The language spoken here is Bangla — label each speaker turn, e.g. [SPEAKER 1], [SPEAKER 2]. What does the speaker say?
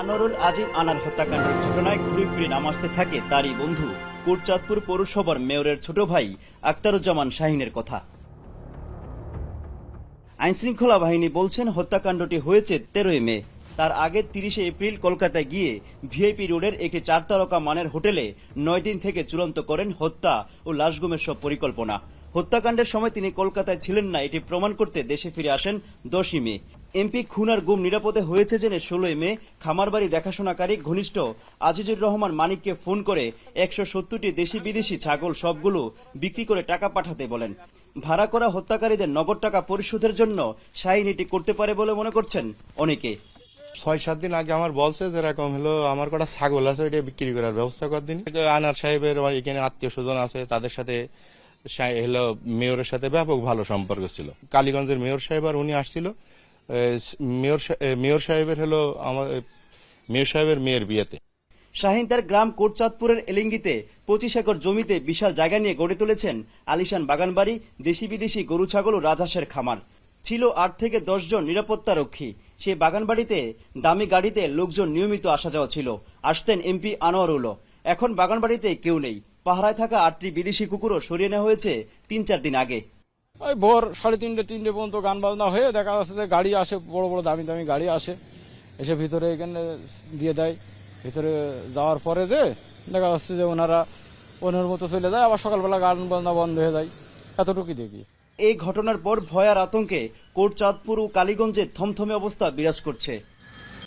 [SPEAKER 1] আনোয়ারুল আজিম আনার হত্যাকাণ্ডের ঘটনায় ঘুরে ফিরে নামাজতে থাকে তারই বন্ধু। কোটচাঁদপুর পৌরসভার মেয়রের ছোট ভাই আক্তারুজ্জামান শাহিনের কথা। আইনশৃঙ্খলা বাহিনী বলছেন, হত্যাকাণ্ডটি হয়েছে তেরোই মে। তার আগে তিরিশে এপ্রিল কলকাতায় গিয়ে ভিআইপি রোডের একটি চার তারকা মানের হোটেলে নয় দিন থেকে চূড়ান্ত করেন হত্যা ও লাশগুমের সব পরিকল্পনা। হত্যাকাণ্ডের সময় তিনি কলকাতায় ছিলেন না, এটি প্রমাণ করতে দেশে ফিরে আসেন দশই মে। এমপি খুনার গুম নিরাপদে হয়েছে জেনে ষোলোই মে খামারবাড়ি দেখাশোনাকারী ঘনিষ্ঠ আজিজুর রহমান মানিককে ফোন করে একশো সত্তরটি দেশি বিদেশি ছাগল সবগুলো বিক্রি করে টাকা পাঠাতে বলেন। ভাড়া করা হত্যাকারীদের নগদ টাকা পরিশোধের জন্য শাহিন এটি করতে পারে বলে মনে করছেন অনেকে।
[SPEAKER 2] ছয় সাত দিন আগে আমার বলছে যে এরকম হলো, আমার কটা ছাগল আছে, ওইটা বিক্রি করার ব্যবস্থা কর দিন। আনার সাহেবের এখানে আত্মীয় স্বজন আছে, তাদের সাথে হলো মেয়রের সাথে ব্যাপক ভালো সম্পর্ক ছিল। কালীগঞ্জের মেয়র সাহেব আর উনি আসছিল। মেয়র সা- মেয়র সাহেবের হলো আমার মেয়র সাহেবের মেয়ের বিয়েতে।
[SPEAKER 1] শাহিন তার গ্রাম কোটচাঁদপুরের এলিঙ্গিতে পঁচিশ একর জমিতে বিশাল জায়গা নিয়ে গড়ে তুলেছেন আলিশান বাগানবাড়ি, দেশি বিদেশি গরু, ছাগল ও রাজহাঁসের খামার। ছিল আট থেকে দশ জন নিরাপত্তা রক্ষী সেই বাগানবাড়িতে দামি গাড়িতে লোকজন নিয়মিত আসা যাওয়া ছিল। আসতেন এমপি আনোয়ার আনোয়ারুলও। এখন বাগানবাড়িতে কেউ নেই। পাহারায় থাকা আটটি বিদেশি কুকুরও সরিয়ে নেওয়া হয়েছে তিন চার দিন আগে।
[SPEAKER 3] ওই ভোর সাড়ে তিনটে তিনটে পর্যন্ত গান বাজনা হয়ে দেখা যাচ্ছে যে গাড়ি আসে, বড় বড় দামি দামি গাড়ি আসে। এসে ভিতরে এখানে দিয়ে দেয়। ভিতরে যাওয়ার পরে যে দেখা যাচ্ছে যে ওনারা ওনার মতো চলে যায়, আবার সকালবেলা গান বাজনা বন্ধ হয়ে যায়। এতটুকুই দেখি।
[SPEAKER 1] এই ঘটনার পর ভয়ার আতঙ্কে কোটচাঁদপুর ও কালীগঞ্জে থমথমে অবস্থা বিরাজ করছে।